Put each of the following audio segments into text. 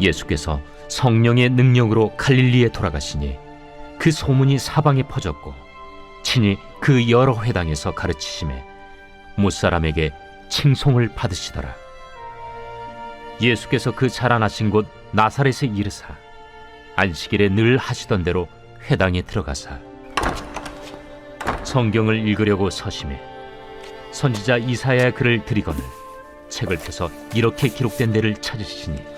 예수께서 성령의 능력으로 갈릴리에 돌아가시니 그 소문이 사방에 퍼졌고 친히 그 여러 회당에서 가르치심에 무사람에게 칭송을 받으시더라. 예수께서 그 자라나신 곳 나사렛에 이르사 안식일에 늘 하시던 대로 회당에 들어가사 성경을 읽으려고 서심해 선지자 이사야의 글을 들이거늘 책을 펴서 이렇게 기록된 데를 찾으시니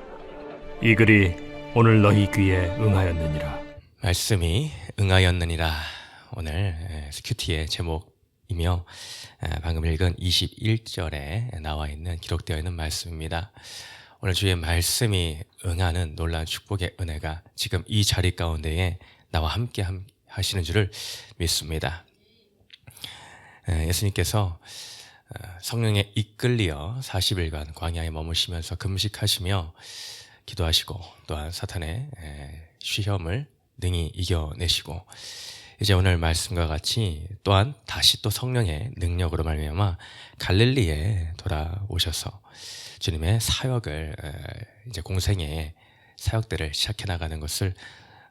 이 글이 오늘 너희 귀에 응하였느니라. 말씀이 응하였느니라. 오늘 스큐티의 제목이며 에, 방금 읽은 21절에 나와 있는 기록되어 있는 말씀입니다. 오늘 주의 말씀이 응하는 놀라운 축복의 은혜가 지금 이 자리 가운데에 나와 함께 함- 하시는 줄을 믿습니다. 에, 예수님께서 어, 성령에 이끌리어 40일간 광야에 머무시면서 금식하시며 기도하시고 또한 사탄의 에, 시험을 능히 이겨내시고 이제 오늘 말씀과 같이 또한 다시 또 성령의 능력으로 말미암아 갈릴리에 돌아오셔서 주님의 사역을 에, 이제 공생의 사역들을 시작해 나가는 것을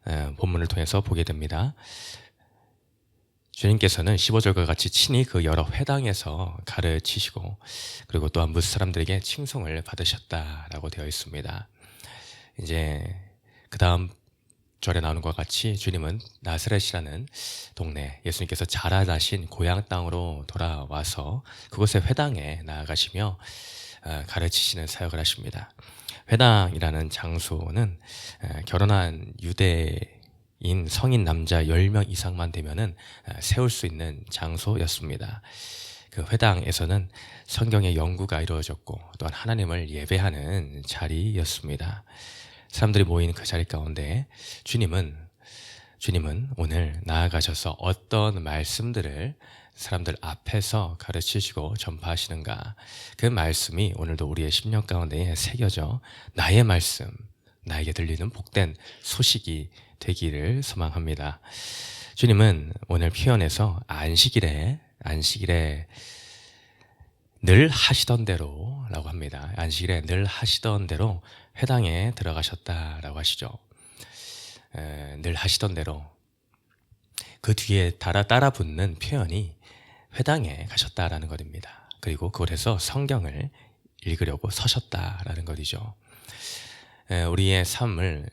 에, 본문을 통해서 보게 됩니다. 주님께서는 15절과 같이 친히 그 여러 회당에서 가르치시고 그리고 또한 무스 사람들에게 칭송을 받으셨다라고 되어 있습니다. 이제 그 다음 절에 나오는 것과 같이 주님은 나사렛이라는 동네 예수님께서 자라나신 고향 땅으로 돌아와서 그곳의 회당에 나아가시며 어, 가르치시는 사역을 하십니다. 회당이라는 장소는 에, 결혼한 유대인 성인 남자 10명 이상만 되면은 에, 세울 수 있는 장소였습니다. 그 회당에서는 성경의 연구가 이루어졌고 또한 하나님을 예배하는 자리였습니다. 사람들이 모인 그 자리 가운데 주님은 주님은 오늘 나아가셔서 어떤 말씀들을 사람들 앞에서 가르치시고 전파하시는가 그 말씀이 오늘도 우리의 심령 가운데에 새겨져 나의 말씀 나에게 들리는 복된 소식이 되기를 소망합니다. 주님은 오늘 표현에서 안식일에 안식일에 늘 하시던 대로라고 합니다. 안식일에 늘 하시던 대로 회당에 들어가셨다라고 하시죠. 에, 늘 하시던 대로 그 뒤에 따라 따라 붙는 표현이 회당에 가셨다라는 것입니다. 그리고 그곳에서 성경을 읽으려고 서셨다라는 것이죠. 에, 우리의 삶을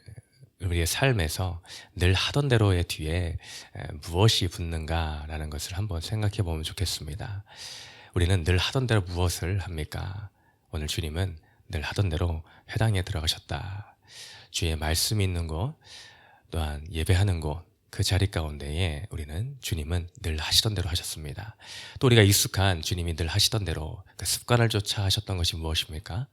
우리의 삶에서 늘 하던 대로의 뒤에 에, 무엇이 붙는가라는 것을 한번 생각해 보면 좋겠습니다. 우리는 늘 하던 대로 무엇을 합니까? 오늘 주님은 늘 하던 대로 회당에 들어가셨다. 주의 말씀이 있는 곳, 또한 예배하는 곳, 그 자리 가운데에 우리는 주님은 늘 하시던 대로 하셨습니다. 또 우리가 익숙한 주님이 늘 하시던 대로 그 습관을 쫓아 하셨던 것이 무엇입니까?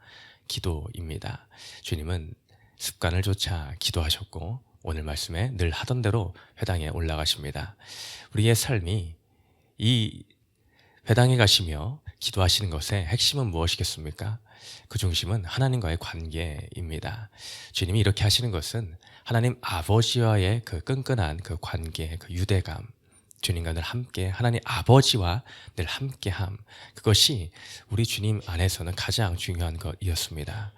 기도입니다. 주님은 습관을 쫓아 기도하셨고 오늘 말씀에 늘 하던 대로 회당에 올라가십니다. 우리의 삶이 이 회당에 가시며 기도하시는 것의 핵심은 무엇이겠습니까? 그 중심은 하나님과의 관계입니다. 주님이 이렇게 하시는 것은 하나님 아버지와의 그 끈끈한 그 관계, 그 유대감, 주님과 늘 함께 하나님 아버지와 늘 함께함 그것이 우리 주님 안에서는 가장 중요한 것이었습니다.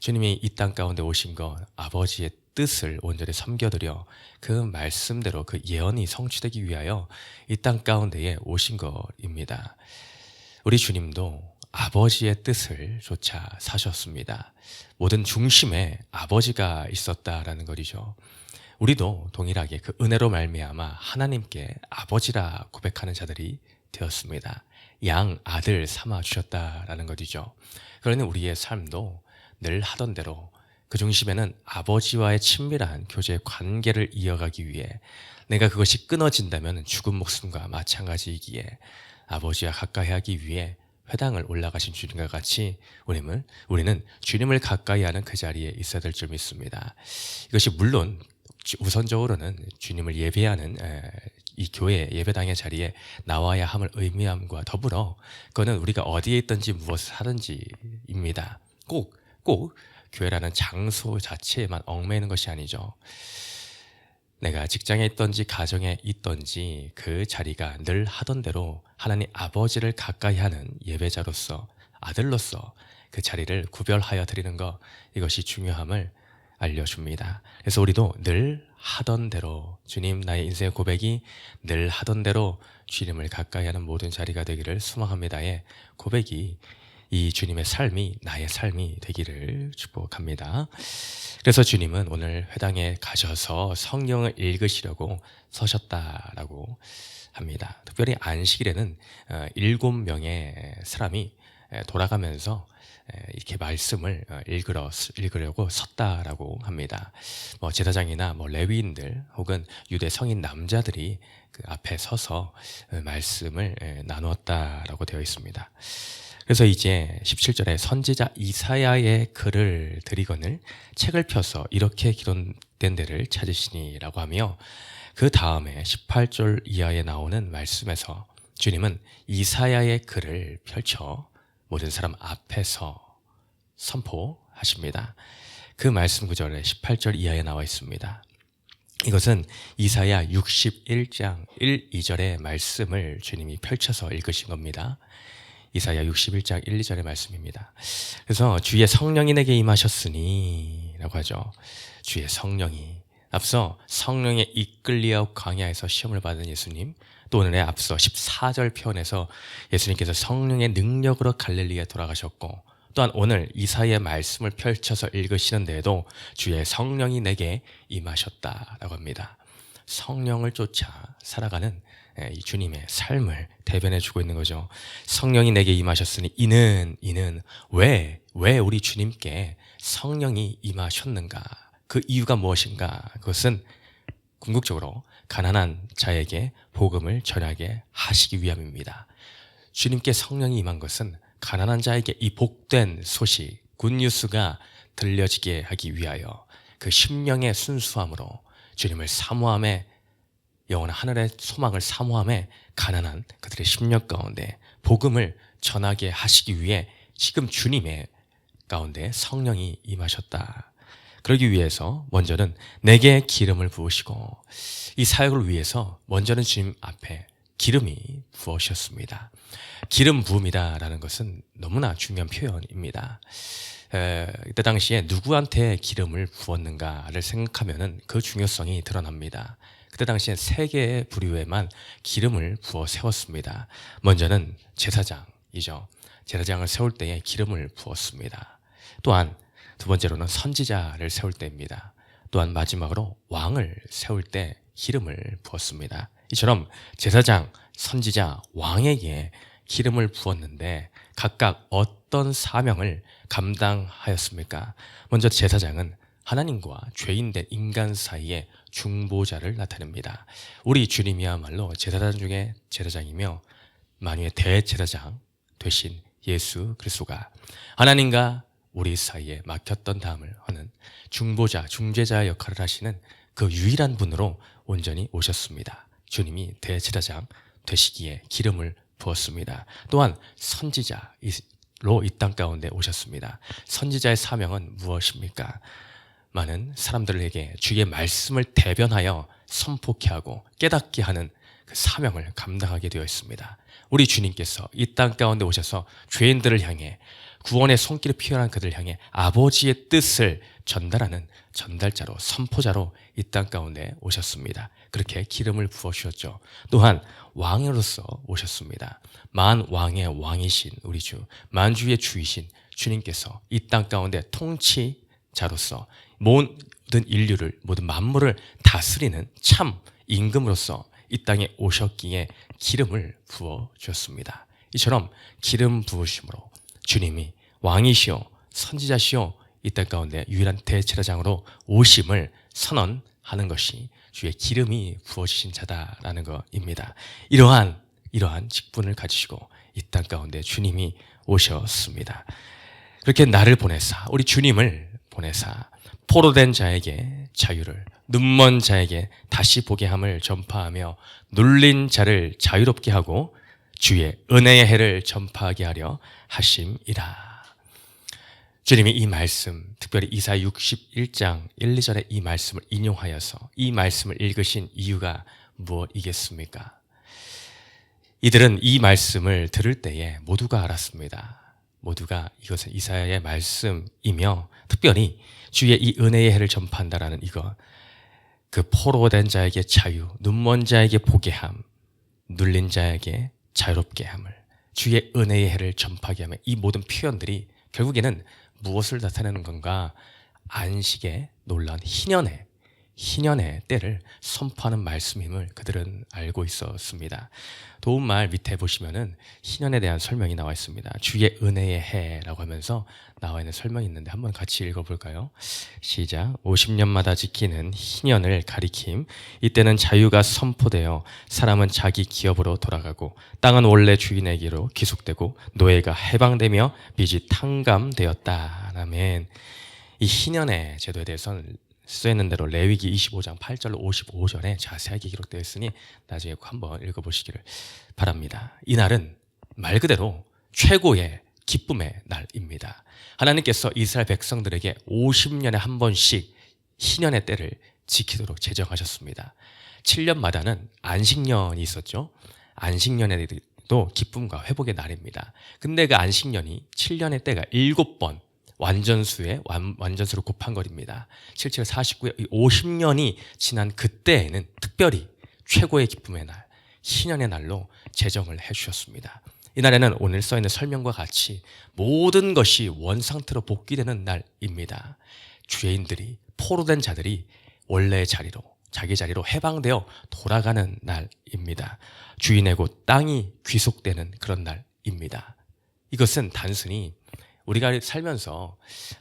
주님이 이 땅 가운데 오신 것 아버지의 뜻을 온전히 섬겨드려 그 말씀대로 그 예언이 성취되기 위하여 이 땅 가운데에 오신 것입니다. 우리 주님도 아버지의 뜻을 쫓아 사셨습니다. 모든 중심에 아버지가 있었다라는 것이죠. 우리도 동일하게 그 은혜로 말미암아 하나님께 아버지라 고백하는 자들이 되었습니다. 양 아들 삼아 주셨다라는 것이죠. 그러니 우리의 삶도 늘 하던 대로 그 중심에는 아버지와의 친밀한 교제 관계를 이어가기 위해 내가 그것이 끊어진다면 죽은 목숨과 마찬가지이기에 아버지와 가까이 하기 위해 회당을 올라가신 주님과 같이 우리는 우리는 주님을 가까이 하는 그 자리에 있어야 될 줄 믿습니다. 이것이 물론 주- 우선적으로는 주님을 예배하는 에, 이 교회 예배당의 자리에 나와야 함을 의미함과 더불어 그거는 우리가 어디에 있든지 무엇을 하든지입니다. 꼭 꼭 교회라는 장소 자체에만 얽매이는 것이 아니죠. 내가 직장에 있던지 가정에 있던지 그 자리가 늘 하던 대로 하나님 아버지를 가까이 하는 예배자로서 아들로서 그 자리를 구별하여 드리는 것 이것이 중요함을 알려줍니다. 그래서 우리도 늘 하던 대로 주님 나의 인생의 고백이 늘 하던 대로 주님을 가까이 하는 모든 자리가 되기를 소망합니다의 고백이 이 주님의 삶이 나의 삶이 되기를 축복합니다. 그래서 주님은 오늘 회당에 가셔서 성경을 읽으시려고 서셨다라고 합니다. 특별히 안식일에는 어, 일곱 명의 사람이 에, 돌아가면서 에, 이렇게 말씀을 어, 읽으러 읽으려고 섰다라고 합니다. 뭐 제사장이나 뭐 레위인들 혹은 유대 성인 남자들이 그 앞에 서서 어, 말씀을 에, 나누었다라고 되어 있습니다. 그래서 이제 17절에 선지자 이사야의 글을 드리거늘 책을 펴서 이렇게 기록된 데를 찾으시니라고 하며 그 다음에 18절 이하에 나오는 말씀에서 주님은 이사야의 글을 펼쳐 모든 사람 앞에서 선포하십니다. 그 말씀 구절에 18절 이하에 나와 있습니다. 이것은 이사야 61장 1, 2절의 말씀을 주님이 펼쳐서 읽으신 겁니다. 이사야 61장 1, 2절의 말씀입니다. 그래서 주의 성령이 내게 임하셨으니 라고 하죠. 주의 성령이 앞서 성령에 이끌리어 광야에서 시험을 받은 예수님 또 오늘의 앞서 14절 표현에서 예수님께서 성령의 능력으로 갈릴리에 돌아가셨고 또한 오늘 이사의 말씀을 펼쳐서 읽으시는 데에도 주의 성령이 내게 임하셨다라고 합니다. 성령을 쫓아 살아가는 예, 이 주님의 삶을 대변해 주고 있는 거죠. 성령이 내게 임하셨으니 이는 이는 왜 왜 우리 주님께 성령이 임하셨는가? 그 이유가 무엇인가? 그것은 궁극적으로 가난한 자에게 복음을 전하게 하시기 위함입니다. 주님께 성령이 임한 것은 가난한 자에게 이 복된 소식, 굿뉴스가 들려지게 하기 위하여 그 심령의 순수함으로 주님을 사모함에 영원한 하늘의 소망을 사모함에 가난한 그들의 심령 가운데 복음을 전하게 하시기 위해 지금 주님의 가운데 성령이 임하셨다. 그러기 위해서 먼저는 내게 기름을 부으시고 이 사역을 위해서 먼저는 주님 앞에 기름이 부으셨습니다. 기름 부음이다라는 것은 너무나 중요한 표현입니다. 에, 이때 당시에 누구한테 기름을 부었는가를 생각하면은 그 중요성이 드러납니다. 그때 당시에 세 개의 부류에만 기름을 부어 세웠습니다. 먼저는 제사장이죠. 제사장을 세울 때에 기름을 부었습니다. 또한 두 번째로는 선지자를 세울 때입니다. 또한 마지막으로 왕을 세울 때 기름을 부었습니다. 이처럼 제사장, 선지자, 왕에게 기름을 부었는데 각각 어떤 사명을 감당하였습니까? 먼저 제사장은 하나님과 죄인된 인간 사이에 중보자를 나타냅니다. 우리 주님이야말로 제사장 중에 제사장이며 만유의 대제사장 되신 예수 그리스도가 하나님과 우리 사이에 막혔던 다음을 하는 중보자, 중재자 역할을 하시는 그 유일한 분으로 온전히 오셨습니다. 주님이 대제사장 되시기에 기름을 부었습니다. 또한 선지자로 이 땅 가운데 오셨습니다. 선지자의 사명은 무엇입니까? 많은 사람들에게 주의 말씀을 대변하여 선포케 하고 깨닫게 하는 그 사명을 감당하게 되어 있습니다. 우리 주님께서 이 땅 가운데 오셔서 죄인들을 향해 구원의 손길을 피어난 그들을 향해 아버지의 뜻을 전달하는 전달자로 선포자로 이 땅 가운데 오셨습니다. 그렇게 기름을 부어 주셨죠. 또한 왕으로서 오셨습니다. 만 왕의 왕이신 우리 주, 만주의 주이신 주님께서 이 땅 가운데 통치 자로서 모든 인류를 모든 만물을 다스리는 참 임금으로서 이 땅에 오셨기에 기름을 부어 주셨습니다. 이처럼 기름 부으심으로 주님이 왕이시오 선지자시오 이땅 가운데 유일한 대제사장으로 오심을 선언하는 것이 주의 기름이 부어지신 자다라는 것입니다. 이러한 이러한 직분을 가지시고 이 땅 가운데 주님이 오셨습니다. 그렇게 나를 보내사 우리 주님을 보내사 포로된 자에게 자유를 눈먼 자에게 다시 보게 함을 전파하며 눌린 자를 자유롭게 하고 주의 은혜의 해를 전파하게 하려 하심이라. 주님이 이 말씀, 특별히 이사 61장 1, 2절의 이 말씀을 인용하여서 이 말씀을 읽으신 이유가 무엇이겠습니까? 이들은 이 말씀을 들을 때에 모두가 알았습니다. 모두가 이것은 이사야의 말씀이며 특별히 주의 이 은혜의 해를 전파한다라는 이것, 그 포로된 자에게 자유, 눈먼 자에게 보게 함, 눌린 자에게 자유롭게 함을, 주의 은혜의 해를 전파하게 하며 이 모든 표현들이 결국에는 무엇을 나타내는 건가? 안식의 놀라운 희년의 희년의 때를 선포하는 말씀임을 그들은 알고 있었습니다. 도움말 밑에 보시면은 희년에 대한 설명이 나와 있습니다. 주의 은혜의 해라고 하면서 나와 있는 설명이 있는데 한번 같이 읽어볼까요? 시작. 50년마다 지키는 희년을 가리킴. 이때는 자유가 선포되어 사람은 자기 기업으로 돌아가고 땅은 원래 주인에게로 귀속되고 노예가 해방되며 빚이 탕감되었다. 아멘. 이 희년의 제도에 대해서는 쓰여있는 대로 레위기 25장 8절로 55절에 자세하게 기록되어 있으니 나중에 한번 읽어보시기를 바랍니다. 이 날은 말 그대로 최고의 기쁨의 날입니다. 하나님께서 이스라엘 백성들에게 50년에 한 번씩 희년의 때를 지키도록 제정하셨습니다. 7년마다는 안식년이 있었죠. 안식년에도 기쁨과 회복의 날입니다. 근데 그 안식년이 7년의 때가 7번 완전수의 완, 완전수를 곱한 거리입니다. 77, 49에 50년이 지난 그때에는 특별히 최고의 기쁨의 날, 신년의 날로 제정을 해 주셨습니다. 이 날에는 오늘 써 있는 설명과 같이 모든 것이 원상태로 복귀되는 날입니다. 죄인들이 포로된 자들이 원래의 자리로 자기 자리로 해방되어 돌아가는 날입니다. 주인의 곳 땅이 귀속되는 그런 날입니다. 이것은 단순히 우리가 살면서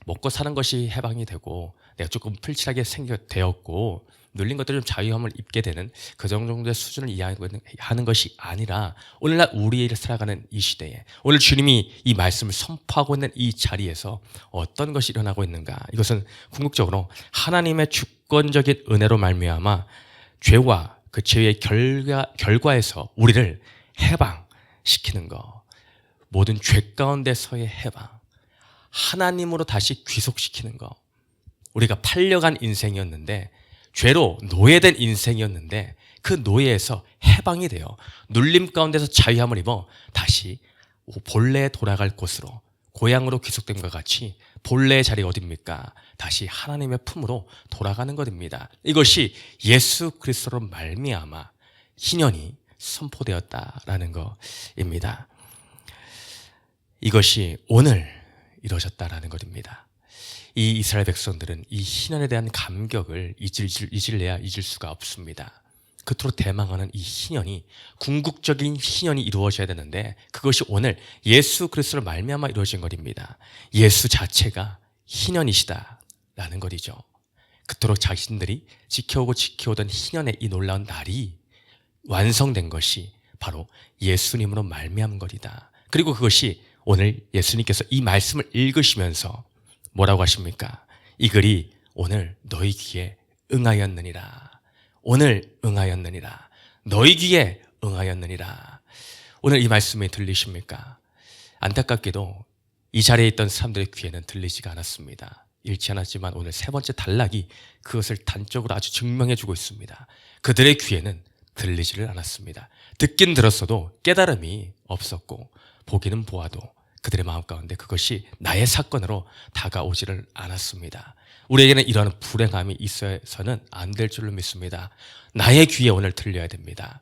먹고 사는 것이 해방이 되고 내가 조금 풀칠하게 생겨 되었고 눌린 것들이 좀 자유함을 입게 되는 그 정도의 수준을 이해하는 것이 아니라 오늘날 우리를 살아가는 이 시대에 오늘 주님이 이 말씀을 선포하고 있는 이 자리에서 어떤 것이 일어나고 있는가? 이것은 궁극적으로 하나님의 주권적인 은혜로 말미암아 죄와 그 죄의 결과 결과에서 우리를 해방시키는 것 모든 죄 가운데서의 해방 하나님으로 다시 귀속시키는 거. 우리가 팔려간 인생이었는데 죄로 노예된 인생이었는데 그 노예에서 해방이 되어 눌림 가운데서 자유함을 입어 다시 본래에 돌아갈 곳으로 고향으로 귀속됨과 같이 본래의 자리가 어딥니까? 다시 하나님의 품으로 돌아가는 것입니다. 이것이 예수 그리스도로 말미암아 희년이 선포되었다라는 것입니다. 이것이 오늘 이루어졌다라는 것입니다. 이 이스라엘 백성들은 이 신앙에 대한 감격을 잊을, 잊을래야 잊을 수가 없습니다. 그토록 대망하는 이 신년이 궁극적인 신년이 이루어져야 되는데 그것이 오늘 예수 그리스도를 말미암아 이루어진 것입니다. 예수 자체가 신년이시다라는 것이죠. 그토록 자신들이 지켜오고 지켜오던 신년의 이 놀라운 날이 완성된 것이 바로 예수님으로 말미암은 것이다. 그리고 그것이 오늘 예수님께서 이 말씀을 읽으시면서 뭐라고 하십니까? 이 글이 오늘 너희 귀에 응하였느니라. 오늘 응하였느니라. 너희 귀에 응하였느니라. 오늘 이 말씀이 들리십니까? 안타깝게도 이 자리에 있던 사람들의 귀에는 들리지가 않았습니다. 잃지 않았지만 오늘 세 번째 단락이 그것을 단적으로 아주 증명해 주고 있습니다. 그들의 귀에는 들리지를 않았습니다. 듣긴 들었어도 깨달음이 없었고 보기는 보아도 그들의 마음 가운데 그것이 나의 사건으로 다가오지를 않았습니다. 우리에게는 이러한 불행함이 있어서는 안 될 줄로 믿습니다. 나의 귀에 오늘 들려야 됩니다.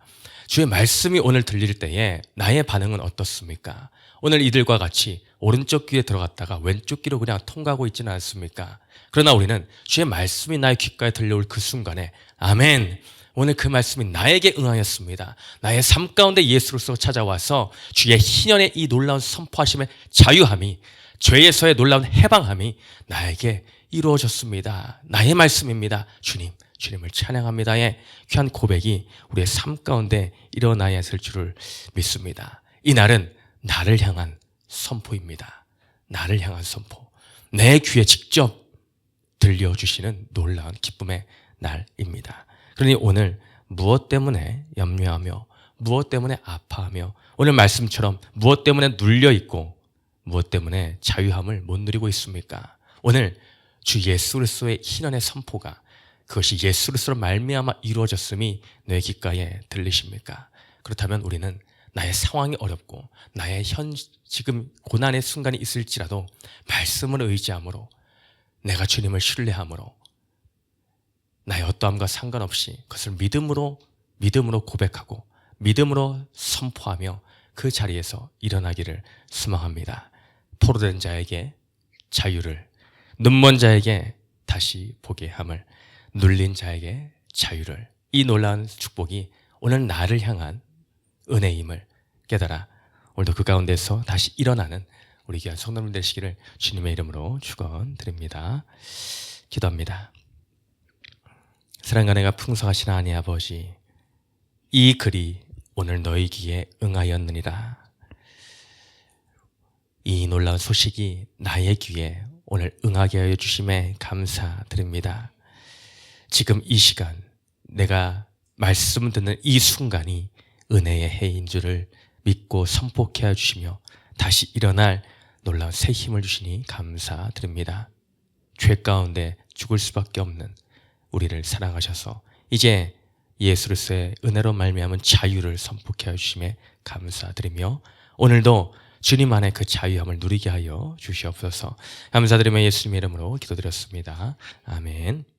주의 말씀이 오늘 들릴 때에 나의 반응은 어떻습니까? 오늘 이들과 같이 오른쪽 귀에 들어갔다가 왼쪽 귀로 그냥 통과하고 있지는 않습니까? 그러나 우리는 주의 말씀이 나의 귓가에 들려올 그 순간에 아멘. 오늘 그 말씀이 나에게 응하였습니다. 나의 삶 가운데 예수로서 찾아와서 주의 희년의 이 놀라운 선포하심의 자유함이 죄에서의 놀라운 해방함이 나에게 이루어졌습니다. 나의 말씀입니다. 주님, 주님을 찬양합니다의 귀한 고백이 우리의 삶 가운데 일어나야 할 줄을 믿습니다. 이 날은 나를 향한 선포입니다. 나를 향한 선포. 내 귀에 직접 들려주시는 놀라운 기쁨의 날입니다. 그러니 오늘 무엇 때문에 염려하며 무엇 때문에 아파하며 오늘 말씀처럼 무엇 때문에 눌려 있고 무엇 때문에 자유함을 못 누리고 있습니까? 오늘 주 예수 그리스도의 희년의 선포가 그것이 예수 그리스도로 말미암아 이루어졌음이 내 귓가에 들리십니까? 그렇다면 우리는 나의 상황이 어렵고 나의 현 지금 고난의 순간이 있을지라도 말씀을 의지함으로 내가 주님을 신뢰함으로 나의 어떠함과 상관없이 그것을 믿음으로 믿음으로 고백하고 믿음으로 선포하며 그 자리에서 일어나기를 소망합니다. 포로된 자에게 자유를 눈먼 자에게 다시 보게 함을 눌린 자에게 자유를 이 놀라운 축복이 오늘 나를 향한 은혜임을 깨달아 오늘도 그 가운데서 다시 일어나는 우리 귀한 성도님 되시기를 주님의 이름으로 축원드립니다. 기도합니다. 사랑과 내가 풍성하신 하나님 아버지 이 글이 오늘 너희 귀에 응하였느니라. 이 놀라운 소식이 나의 귀에 오늘 응하게 하여 주심에 감사드립니다. 지금 이 시간 내가 말씀 듣는 이 순간이 은혜의 해인 줄을 믿고 선포케 해 주시며 다시 일어날 놀라운 새 힘을 주시니 감사드립니다. 죄 가운데 죽을 수밖에 없는 우리를 사랑하셔서 이제 예수로서의 은혜로 말미암은 자유를 선포케 하여 주심에 감사드리며 오늘도 주님 안에 그 자유함을 누리게 하여 주시옵소서. 감사드리며 예수님의 이름으로 기도드렸습니다. 아멘.